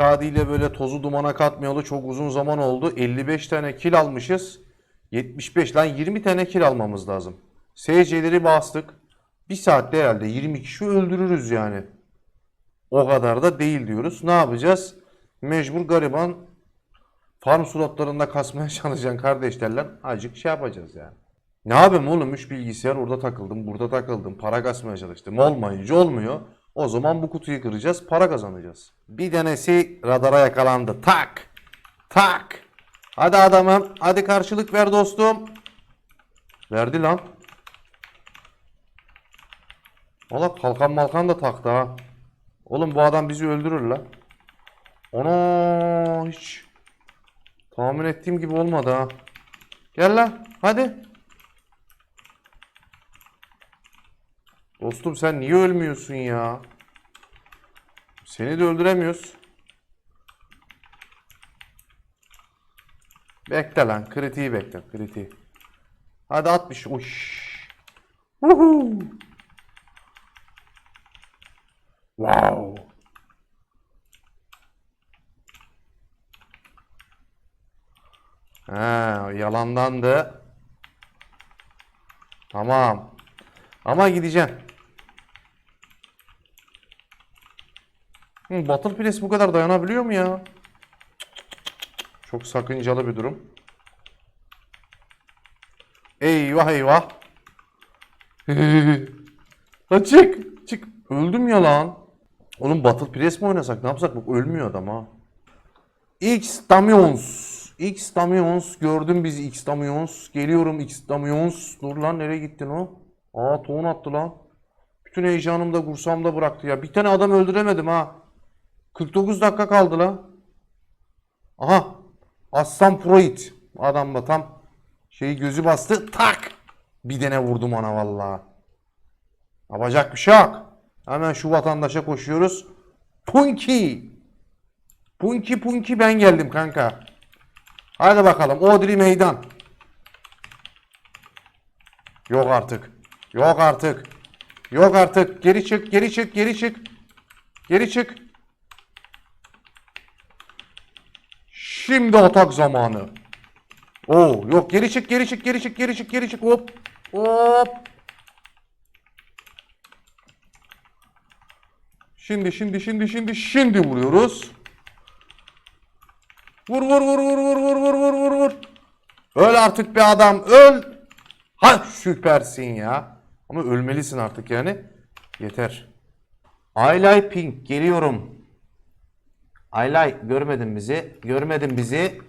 İle böyle tozu dumana katmayalı çok uzun zaman oldu. 55 tane kil almışız. 75 lan 20 tane kil almamız lazım. SC'leri bastık. Bir saatte herhalde 20 kişi öldürürüz yani. O kadar da değil diyoruz. Ne yapacağız? Mecbur gariban farm slotlarında kasmaya çalışan kardeşlerle acık şey yapacağız yani. Ne yapayım oğlum? 3 bilgisayar orada takıldım, burada takıldım, para kasmaya çalıştım. Olmayınca olmuyor. O zaman bu kutuyu kıracağız, para kazanacağız. Bir tanesi radara yakalandı. Tak! Tak! Hadi adamım, hadi karşılık ver dostum. Verdi lan. Valla kalkan malkan da taktı ha. Oğlum bu adam bizi öldürür lan. Ana hiç tahmin ettiğim gibi olmadı ha. Gel lan hadi. Dostum sen niye ölmüyorsun ya? Seni de öldüremiyoruz. Bekle lan kritiği bekle kritiği. Hadi 60. Uş. Woohoo. Wow. Ha, yalandandı. Tamam. Ama gideceğim. Hı, Battle bu kadar dayanabiliyor mu ya? Çok sakıncalı bir durum. Eyvah eyvah. La çık. Çık. Öldüm ya lan. Oğlum Battle Press mi oynasak? Ne yapsak? Bak ölmüyor adam ha. X Damions. X Damions. Gördüm bizi X Damions. Geliyorum X Damions. Dur lan nereye gittin o? Aa tohum attı lan. Bütün heyecanımı da kursamda bıraktı ya. Bir tane adam öldüremedim ha. 49 dakika kaldı lan. Aha. Aslan Proid. Adam da tam şeyi gözü bastı. Tak. Bir tane vurdum ona vallahi. Yapacak bir şey yok. Hemen şu vatandaşa koşuyoruz. Punky. Punky Punky ben geldim kanka. Hadi bakalım. Odri meydan. Yok artık. Yok artık. Yok artık. Geri çık, geri çık, geri çık. Geri çık. Şimdi atak zamanı. Oo, yok geri çık, geri çık, geri çık, geri çık, geri çık. Hop. Hop. Şimdi, şimdi, şimdi, şimdi, şimdi vuruyoruz. Vur, vur, vur, vur, vur, vur, vur, vur, vur, vur. Öl artık bir adam, öl. Ha süpersin ya. Ama ölmelisin artık yani. Yeter. Aylay Pink geliyorum. Aylay görmedin bizi. Görmedin bizi.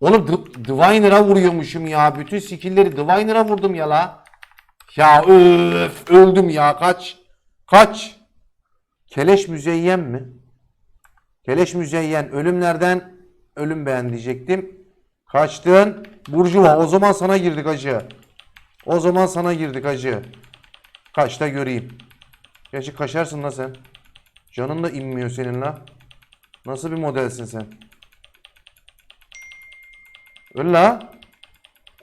Oğlum D- Diviner'a vuruyormuşum ya. Bütün skill'leri Diviner'a vurdum ya la. Ya öf öldüm ya kaç. Kaç. Keleş müzeyyen mi? Keleş müzeyyen ölümlerden ölüm beğen diyecektim. Kaçtın. Burjuva o zaman sana girdik acı. O zaman sana girdik hacı. Kaçta göreyim. Gerçi kaçarsın la sen. Canın da inmiyor senin la. Nasıl bir modelsin sen? Öl la.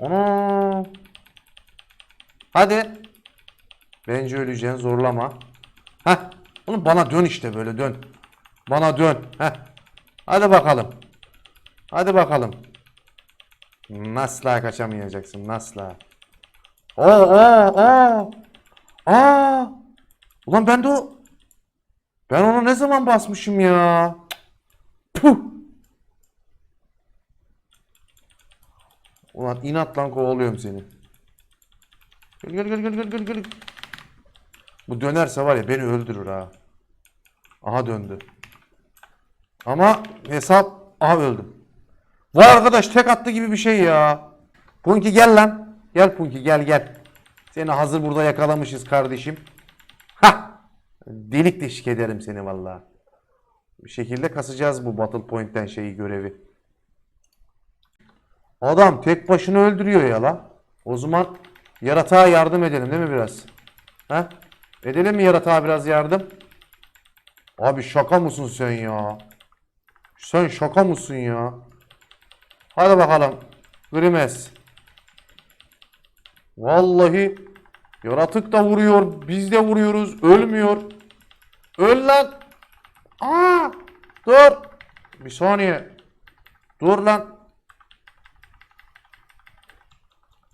Ana. Hadi. Bence öleceksin zorlama. Heh. Oğlum bana dön işte böyle dön. Bana dön. Heh. Hadi bakalım. Hadi bakalım. Nasla kaçamayacaksın. Nasla. Aa, aa, aa. Aa. Ulan ben de o... Ben ona ne zaman basmışım ya? Puh. Ulan inatla kovalıyorum seni. Gel gel gel gel gel gel. Bu dönerse var ya beni öldürür ha. Aha döndü. Ama hesap aha öldüm. Vay arkadaş tek attı gibi bir şey ya. Punki gel lan. Gel Punki gel gel. Seni hazır burada yakalamışız kardeşim. Ha! Delik deşik ederim seni vallahi. Bir şekilde kasacağız bu Battle Point'ten şeyi görevi. Adam tek başına öldürüyor ya la. O zaman yaratığa yardım edelim değil mi biraz? Ha? Edelim mi yaratığa biraz yardım? Abi şaka mısın sen ya? Sen şaka mısın ya? Hadi bakalım. Grimes. Vallahi yaratık da vuruyor. Biz de vuruyoruz. Ölmüyor. Öl lan. Aa! Dur. Bir saniye. Dur lan.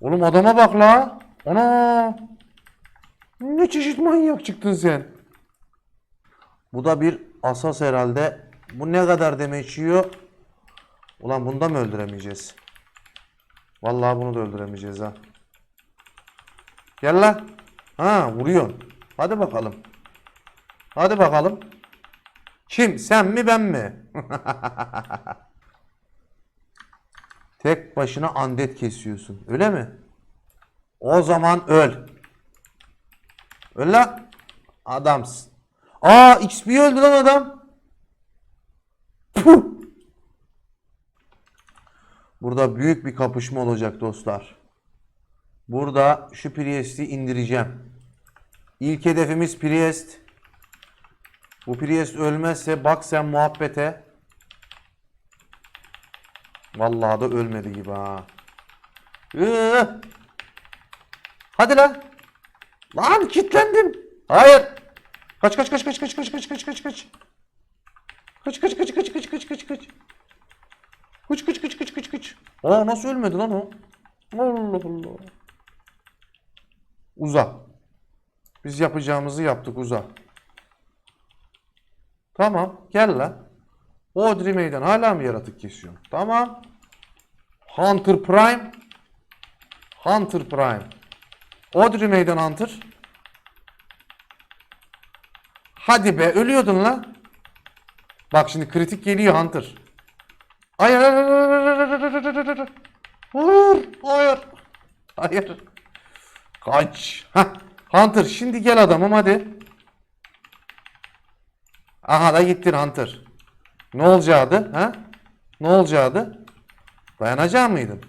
Oğlum adama bak la. Ana. Ne çeşit manyak çıktın sen. Bu da bir asas herhalde. Bu ne kadar demeç yiyor? Ulan bunu da mı öldüremeyeceğiz? Vallahi bunu da öldüremeyeceğiz ha. Gel lan. Ha vuruyorsun. Hadi bakalım. Hadi bakalım. Kim? Sen mi ben mi? Tek başına andet kesiyorsun. Öyle mi? O zaman öl. Öl lan. Adamsın. Aa XP öldü lan adam. Puh. Burada büyük bir kapışma olacak dostlar. Burada şu Priest'i indireceğim. İlk hedefimiz Priest. Bu Priest ölmezse bak sen muhabbete. Vallahi da ölmedi gibi ha. Ee, hadi lan. Lan kilitlendim. Hayır. Kaç kaç kaç kaç kaç kaç kaç kaç kaç kaç. Kaç kaç kaç kaç kaç kaç kaç kaç. Kaç kaç kaç kaç kaç kaç. Aa nasıl ölmedi lan o? Allah Allah. Uza. Biz yapacağımızı yaptık uza. Tamam gel lan. Audrey meydan hala mı yaratık kesiyor? Tamam. Hunter Prime. Hunter Prime. Audrey meydan Hunter. Hadi be ölüyordun lan. Bak şimdi kritik geliyor Hunter. Hayır hayır hayır hayır hayır. Kaç. Hah. Hunter şimdi gel adamım hadi. Aha da gittin Hunter. Ne olacaktı? Ha? Ne olacaktı? Dayanacak mıydın?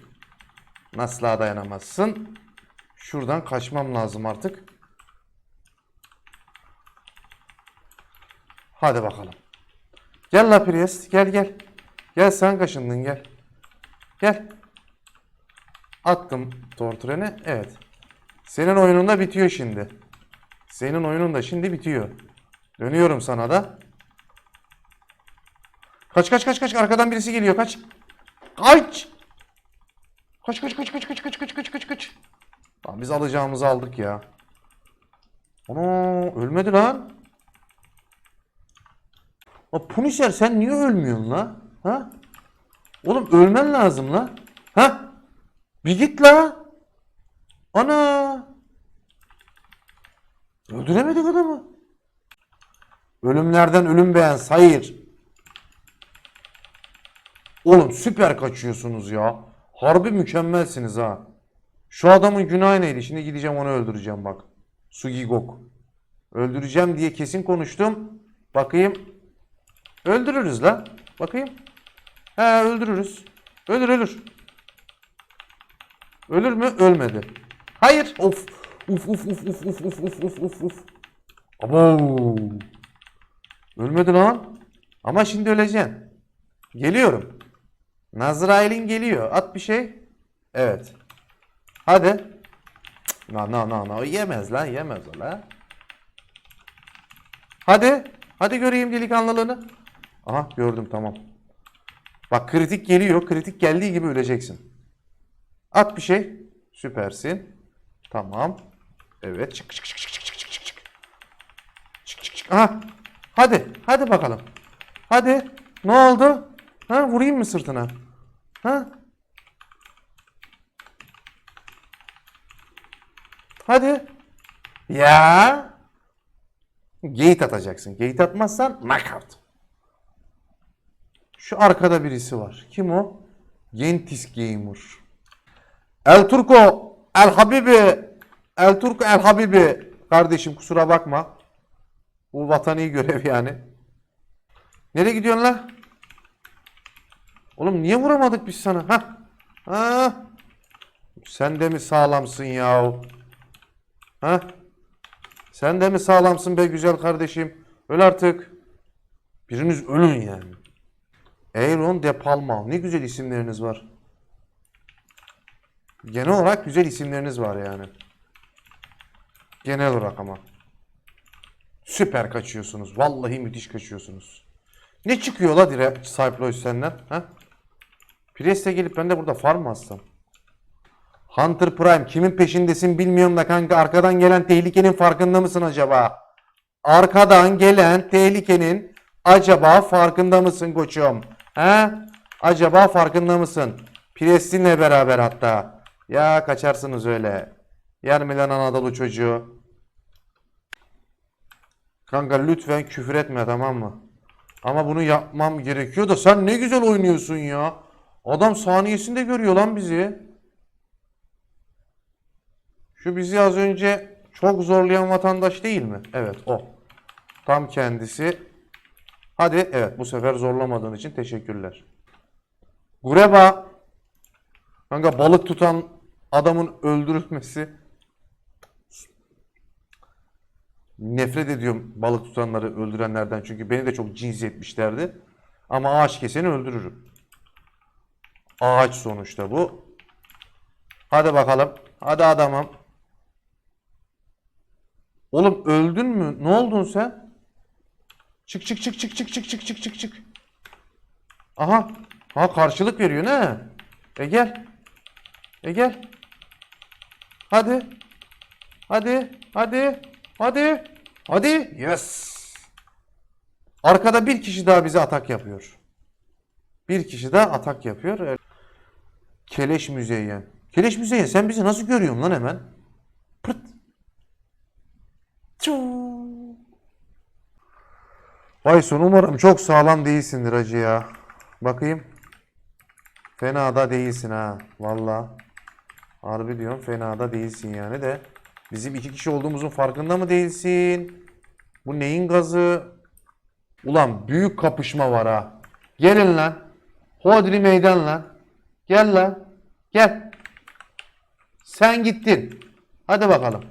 Nasıl dayanamazsın? Şuradan kaçmam lazım artık. Hadi bakalım. Gel la Priest. Gel gel. Gel sen kaşındın gel. Gel. Attım tortureni. Evet. Senin oyunun da bitiyor şimdi. Senin oyunun da şimdi bitiyor. Dönüyorum sana da. Kaç kaç kaç kaç arkadan birisi geliyor kaç. Kaç. Kaç kaç kaç kaç kaç kaç kaç kaç kaç kaç. Lan biz alacağımızı aldık ya. Ana ölmedi lan. O Punisher sen niye ölmüyorsun la? Ha? Oğlum ölmen lazım la. Ha? Bir git la. Ana. Öldüremedik adamı. Ölümlerden ölüm beğen sayır. Oğlum süper kaçıyorsunuz ya. Harbi mükemmelsiniz ha. Şu adamın günahı neydi? Şimdi gideceğim onu öldüreceğim bak. Sugigok. Öldüreceğim diye kesin konuştum. Bakayım. Öldürürüz la. Bakayım. He öldürürüz. Ölür ölür. Ölür mü? Ölmedi. Hayır. Of. Uf uf uf uf uf uf uf uf uf uf. Ölmedi lan. Ama şimdi öleceksin. Geliyorum. Nazrail'in geliyor. At bir şey. Evet. Hadi. No no no no. Yemez lan yemez o lan. Hadi. Hadi göreyim delikanlılığını. Aha gördüm tamam. Bak kritik geliyor. Kritik geldiği gibi öleceksin. At bir şey. Süpersin. Tamam. Evet. Çık çık çık çık çık çık çık çık. Çık çık. Aha. Hadi. Hadi bakalım. Hadi. Ne oldu? Ha vurayım mı sırtına? Ha? Hadi. Ya. Gate atacaksın. Gate atmazsan knockout. Şu arkada birisi var. Kim o? Gentis Gamer. El Turco, El Habibi, El Turco, El Habibi. Kardeşim kusura bakma. Bu vatani görev yani. Nereye gidiyorsun la? Oğlum niye vuramadık biz sana? Ha? Ha? Sen de mi sağlamsın yahu? Ha? Sen de mi sağlamsın be güzel kardeşim? Öl artık. Biriniz ölün yani. Aaron De Palma. Ne güzel isimleriniz var. Genel olarak güzel isimleriniz var yani. Genel olarak ama. Süper kaçıyorsunuz. Vallahi müthiş kaçıyorsunuz. Ne çıkıyor la dire Cyploid senden? Ha? Priest'e gelip ben de burada farm mı atsam? Hunter Prime kimin peşindesin bilmiyorum da kanka arkadan gelen tehlikenin farkında mısın acaba? Arkadan gelen tehlikenin acaba farkında mısın koçum? He? Acaba farkında mısın? Priest'inle beraber hatta. Ya kaçarsınız öyle. Yer mi lan Anadolu çocuğu? Kanka lütfen küfür etme tamam mı? Ama bunu yapmam gerekiyor da sen ne güzel oynuyorsun ya. Adam saniyesinde görüyor lan bizi. Şu bizi az önce çok zorlayan vatandaş değil mi? Evet o. Tam kendisi. Hadi evet bu sefer zorlamadığın için teşekkürler. Gureba. Kanka balık tutan adamın öldürülmesi. Nefret ediyorum balık tutanları öldürenlerden çünkü beni de çok cins etmişlerdi. Ama ağaç keseni öldürürüm. Ağaç sonuçta bu. Hadi bakalım. Hadi adamım. Oğlum öldün mü? Ne oldun sen? Çık çık çık çık çık çık çık çık çık çık. Aha. Ha karşılık veriyor ne? E gel. E gel. Hadi. Hadi. Hadi. Hadi. Hadi. Yes. Arkada bir kişi daha bize atak yapıyor. Bir kişi daha atak yapıyor. Keleş Müzeyyen. Keleş Müzeyyen sen bizi nasıl görüyorsun lan hemen? Pırt. Bayson umarım çok sağlam değilsindir hacı ya. Bakayım. Fena da değilsin ha. Valla. Harbi diyorum fena da değilsin yani de. Bizim iki kişi olduğumuzun farkında mı değilsin? Bu neyin gazı? Ulan büyük kapışma var ha. Gelin lan. Hodri meydan lan. Gel lan. Gel. Sen gittin. Hadi bakalım.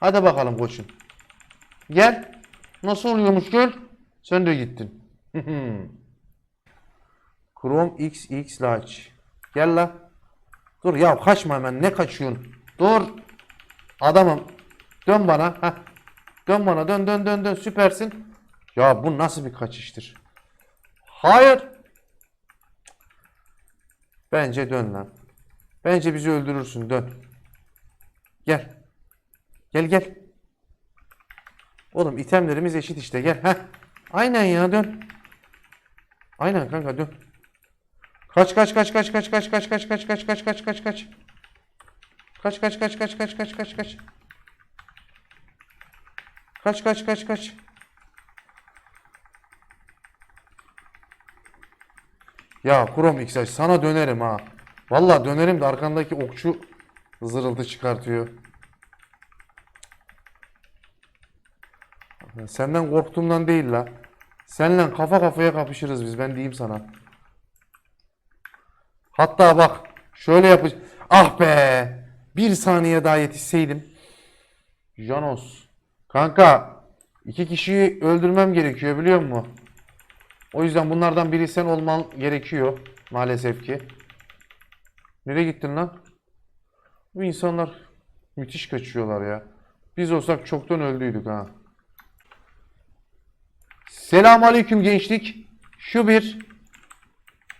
Hadi bakalım koçum. Gel. Nasıl oluyormuş gör. Sen de gittin. Chrome XX Large. Gel la. Dur ya kaçma hemen. Ne kaçıyorsun? Dur. Adamım. Dön bana. Heh. Dön bana. Dön dön dön dön. Süpersin. Ya bu nasıl bir kaçıştır? Hayır. Bence dön lan. Bence bizi öldürürsün. Dön. Gel. Gel gel. Oğlum itemlerimiz eşit işte. Gel. Heh. Aynen ya dön. Aynen kanka dön. Kaç kaç kaç kaç kaç kaç kaç kaç kaç kaç kaç kaç kaç kaç. Kaç kaç kaç kaç kaç kaç kaç kaç. Kaç kaç kaç kaç. Ya Chrome XH sana dönerim ha. Vallahi dönerim de arkandaki okçu zırıltı çıkartıyor. Senden korktuğumdan değil la. Seninle kafa kafaya kapışırız biz ben diyeyim sana. Hatta bak şöyle yapış. Ah be. Bir saniye daha yetişseydim. Janos. Kanka iki kişiyi öldürmem gerekiyor biliyor musun? O yüzden bunlardan biri sen olman gerekiyor. Maalesef ki. Nereye gittin lan? Bu insanlar müthiş kaçıyorlar ya. Biz olsak çoktan öldüydük ha. Selamünaleyküm gençlik. Şu bir,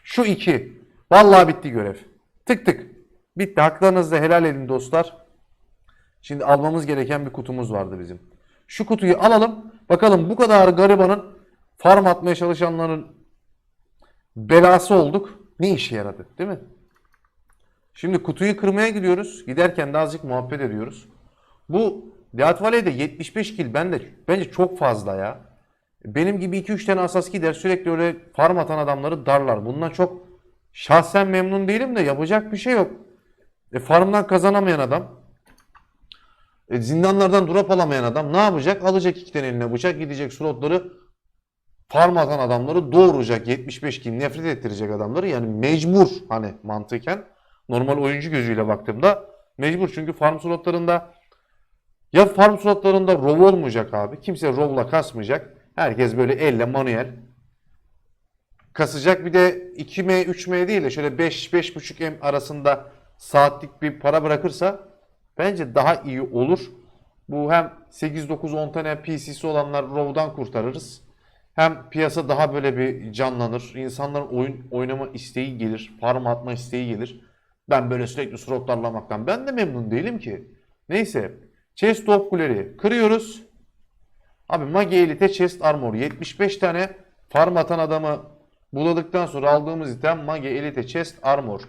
şu iki. Vallahi bitti görev. Tık tık. Bitti. Haklarınızı helal edin dostlar. Şimdi almamız gereken bir kutumuz vardı bizim. Şu kutuyu alalım. Bakalım bu kadar garibanın farm atmaya çalışanların belası olduk. Ne işe yaradı değil mi? Şimdi kutuyu kırmaya gidiyoruz. Giderken de azıcık muhabbet ediyoruz. Bu Deat Valley'de 75 kill bende bence çok fazla ya. Benim gibi 2-3 tane asas gider sürekli öyle farm atan adamları darlar. Bundan çok şahsen memnun değilim de yapacak bir şey yok. E, farmdan kazanamayan adam. E, zindanlardan drop alamayan adam ne yapacak? Alacak iki tane eline bıçak gidecek slotları farm atan adamları doğuracak 75 kill nefret ettirecek adamları yani mecbur hani mantıken normal oyuncu gözüyle baktığımda mecbur çünkü farm slotlarında ya farm slotlarında rov olmayacak abi. Kimse rovla kasmayacak. Herkes böyle elle manuel kasacak. Bir de 2M 3M değil de şöyle 5-5.5M arasında saatlik bir para bırakırsa bence daha iyi olur. Bu hem 8-9-10 tane PC'si olanlar rov'dan kurtarırız. Hem piyasa daha böyle bir canlanır. İnsanların oyun oynama isteği gelir. Farm atma isteği gelir. Ben böyle sürekli slotlarlamaktan ben de memnun değilim ki. Neyse. Chest of Glory kırıyoruz. Abi Mage Elite Chest Armor 75 tane farm atan adamı buladıktan sonra aldığımız item Mage Elite Chest Armor.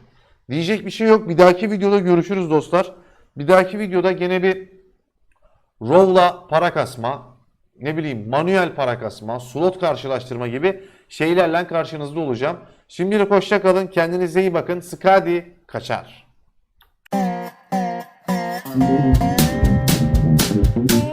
Diyecek bir şey yok. Bir dahaki videoda görüşürüz dostlar. Bir dahaki videoda gene bir Row'la para kasma, ne bileyim manuel para kasma, slot karşılaştırma gibi şeylerle karşınızda olacağım. Şimdilik hoşçakalın. Kendinize iyi bakın. Skadi kaçar. Thank.